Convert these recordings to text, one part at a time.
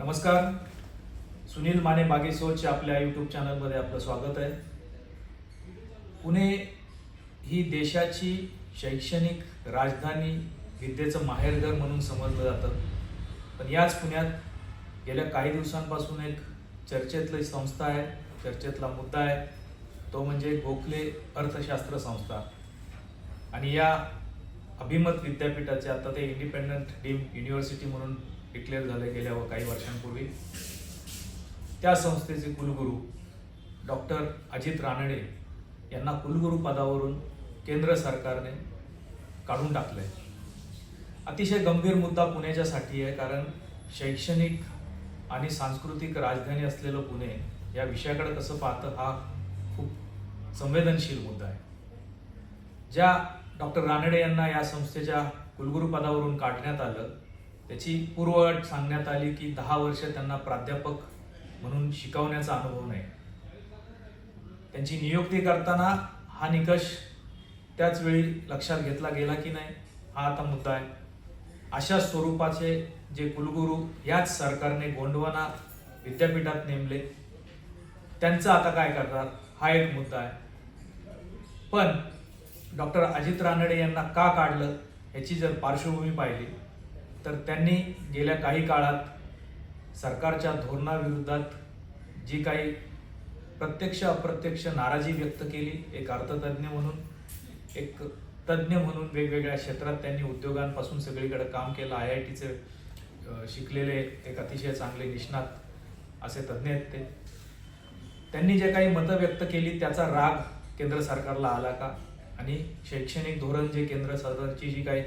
नमस्कार. सुनील माने बागेसोरच्या आपल्या यूट्यूब चॅनलमध्ये आपलं स्वागत आहे. पुणे ही देशाची शैक्षणिक राजधानी विद्येचं माहेरघर म्हणून समजलं जातं. पण याच पुण्यात गेल्या काही दिवसांपासून एक चर्चेतली संस्था आहे चर्चेतला मुद्दा आहे. तो म्हणजे गोखले अर्थशास्त्र संस्था. आणि या अभिमत विद्यापीठाचे आता ते इंडिपेंडंट डीम युनिव्हर्सिटी म्हणून डिक्लेअर झाले गेल्या व काही वर्षांपूर्वी. त्या संस्थेचे कुलगुरू डॉक्टर अजित रानडे यांना कुलगुरू पदावरून केंद्र सरकारने काढून टाकलंय. अतिशय गंभीर मुद्दा पुण्याच्यासाठी आहे कारण शैक्षणिक आणि सांस्कृतिक राजधानी असलेलं पुणे या विषयाकडे कसं पाहतं हा खूप संवेदनशील मुद्दा आहे. ज्या डॉक्टर रानडे यांना या संस्थेच्या कुलगुरू पदावरून काढण्यात आलं त्याची पूर्वअट सांगण्यात आली की दहा वर्ष त्यांना प्राध्यापक म्हणून शिकवण्याचा अनुभव नाही. त्यांची नियुक्ती करताना हा निकष त्याच वेळी लक्षात घेतला गेला की नाही हा आता मुद्दा आहे. अशा स्वरूपाचे जे कुलगुरू याच सरकारने गोंडवाना विद्यापीठात नेमले. त्यांचं आता काय करणार हा एक मुद्दा आहे. पण डॉक्टर अजित रानडे यांना का काढलं याची जर पार्श्वभूमी पाहिली तर त्यांनी गेल्या काही काळात सरकारच्या धोरणाविरोधात जी काही प्रत्यक्ष अप्रत्यक्ष नाराजी व्यक्त केली एक अर्थतज्ज्ञ म्हणून एक तज्ज्ञ म्हणून वेगवेगळ्या क्षेत्रात त्यांनी उद्योगांपासून सगळीकडे काम केलं. आय आय टीचे शिकलेले एक अतिशय चांगले निष्णात असे तज्ज्ञ आहेत ते. त्यांनी जे काही मतं व्यक्त केली त्याचा राग केंद्र सरकारला आला का? आणि शैक्षणिक धोरण जे केंद्र सरकारची जी काही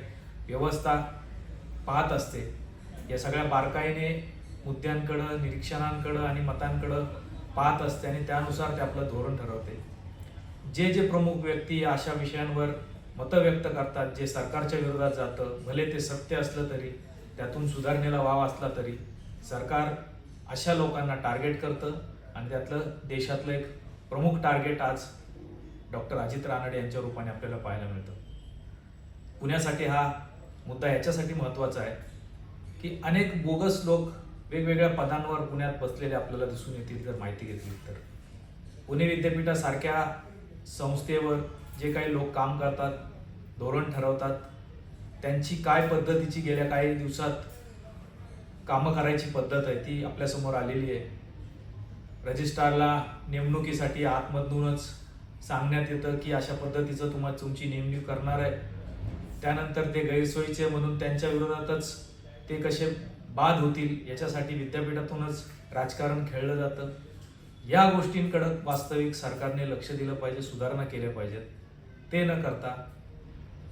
व्यवस्था पाहत असते. या सगळ्या बारकाईने मुद्द्यांकडं निरीक्षणांकडं आणि मतांकडं पाहत असते आणि त्यानुसार ते आपलं धोरण ठरवते. जे जे प्रमुख व्यक्ती या अशा विषयांवर मतं व्यक्त करतात जे सरकारच्या विरोधात जातं भले ते सत्य असलं तरी त्यातून सुधारणेला वाव असला तरी सरकार अशा लोकांना टार्गेट करतं आणि त्यातलं देशातलं एक प्रमुख टार्गेट आज डॉक्टर अजित रानडे यांच्या रूपाने आपल्याला पाहायला मिळतं. पुण्यासाठी हा मुद्दा याच्यासाठी महत्त्वाचा आहे की अनेक बोगस लोक वेगवेगळ्या पदांवर पुण्यात बसलेले आपल्याला दिसून येतील जर माहिती घेतली तर. पुणे विद्यापीठासारख्या संस्थेवर जे काही लोक काम करतात धोरण ठरवतात त्यांची काय पद्धतीची गेल्या काही दिवसात कामं करायची पद्धत आहे ती आपल्यासमोर आलेली आहे. रजिस्ट्रारला नेमणुकीसाठी आतमधूनच सांगण्यात येतं की अशा पद्धतीचं तुम्हाला तुमची नेमणूक करणार आहे. त्यानंतर ते गैरसोयीचे म्हणून त्यांच्या विरोधातच ते कसे बाद होतील याच्यासाठी विद्यापीठातूनच राजकारण खेळलं जातं. या गोष्टींकडं वास्तविक सरकारने लक्ष दिलं पाहिजे सुधारणा केल्या पाहिजेत. ते न करता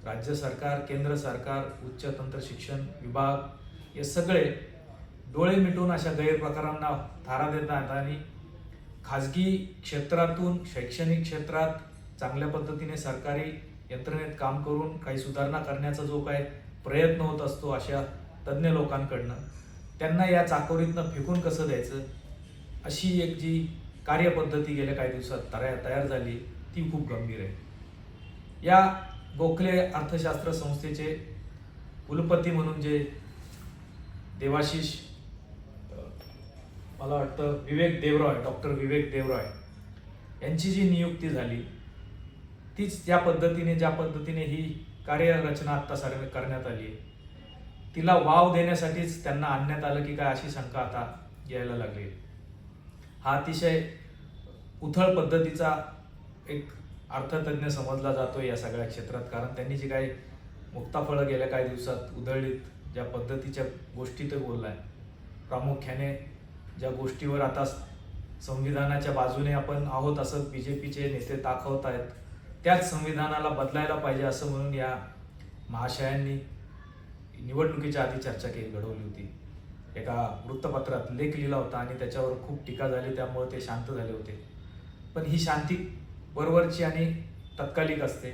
राज्य सरकार केंद्र सरकार उच्च तंत्र शिक्षण विभाग हे सगळे डोळे मिटून अशा गैरप्रकारांना थारा देतात आणि खाजगी क्षेत्रातून शैक्षणिक क्षेत्रात चांगल्या पद्धतीने सरकारी यंत्रणेत काम करून काही सुधारणा करण्याचा जो काय प्रयत्न होत असतो अशा तज्ज्ञ लोकांकडनं त्यांना या चाकोरीतनं फेकून कसं द्यायचं? अशी एक जी कार्यपद्धती गेल्या काही दिवसात तयार तयार झाली ती खूप गंभीर आहे. या गोखले अर्थशास्त्र संस्थेचे कुलपती म्हणून जे देवाशिष मला वाटतं विवेक देवरॉय डॉक्टर विवेक देवरॉय यांची जी नियुक्ती झाली तीच त्या पद्धतीने ज्या पद्धतीने ही कार्यरचना आत्ता सर करण्यात आली आहे. तिला वाव देण्यासाठीच त्यांना आणण्यात आलं की काय अशी शंका आता यायला लागली हा अतिशय उथळ पद्धतीचा एक अर्थतज्ञ समजला जातो या सगळ्या क्षेत्रात. कारण त्यांनी जी काही मुक्ताफळं गेल्या काही दिवसात उधळलीत ज्या पद्धतीच्या गोष्टी ते बोललाय. प्रामुख्याने ज्या गोष्टीवर आता संविधानाच्या बाजूने आपण आहोत असं बी जे पीचे नेते दाखवत आहेत त्याच संविधानाला बदलायला पाहिजे असं म्हणून या महाशयांनी निवडणुकीच्या आधी चर्चा केली घडवली होती. एका वृत्तपत्रात लेख लिहिला होता आणि त्याच्यावर खूप टीका झाली त्यामुळे ते शांत झाले होते. पण ही शांती वरवरची आणि तत्कालिक असते.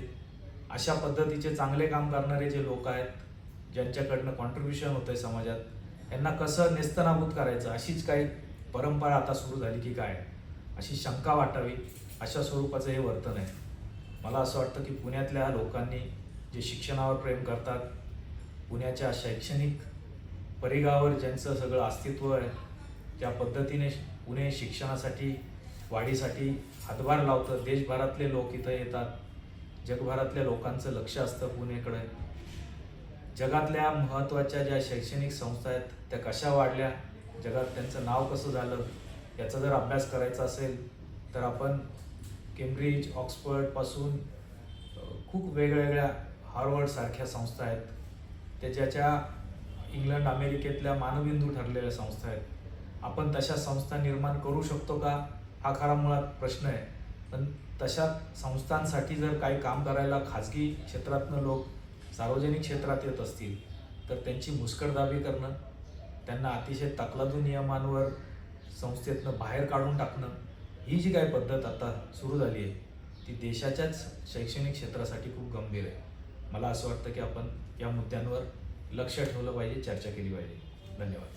अशा पद्धतीचे चांगले काम करणारे जे लोक आहेत ज्यांच्याकडनं कॉन्ट्रीब्युशन आहे समाजात यांना कसं नेस्तनाभूत करायचं अशीच काही परंपरा आता सुरू झाली की काय? अशी शंका वाटावी अशा स्वरूपाचं हे वर्तन आहे. मला असं वाटतं की पुण्यातल्या लोकांनी जे शिक्षणावर प्रेम करतात पुण्याच्या शैक्षणिक परिघावर ज्यांचं सगळं अस्तित्व आहे ज्या पद्धतीने पुणे शिक्षणासाठी वाढीसाठी हातभार लावतं देशभरातले लोक इथं येतात. जगभरातल्या लोकांचं लक्ष असतं पुणेकडे. जगातल्या महत्त्वाच्या ज्या शैक्षणिक संस्था आहेत त्या कशा वाढल्या? जगात त्यांचं नाव कसं झालं? याचा जर अभ्यास करायचा असेल तर आपण केम्ब्रिज ऑक्सफर्डपासून खूप वेगवेगळ्या हार्वर्डसारख्या संस्था आहेत. त्या ज्याच्या इंग्लंड अमेरिकेतल्या मानबिंदू ठरलेल्या संस्था आहेत. आपण तशा संस्था निर्माण करू शकतो का? हा खरा मुळात प्रश्न आहे. पण तशा संस्थांसाठी जर काही काम करायला खाजगी क्षेत्रातनं लोक सार्वजनिक क्षेत्रात येत असतील तर त्यांची मुस्कटदाबी करणं त्यांना अतिशय तकलादू नियमांवर संस्थेतनं बाहेर काढून टाकणं ही जी काही पद्धत आता सुरू झाली आहे ती देशाच्याच शैक्षणिक क्षेत्रासाठी खूप गंभीर आहे. मला असं वाटतं की आपण या मुद्द्यांवर लक्ष ठेवलं पाहिजे चर्चा केली पाहिजे. धन्यवाद.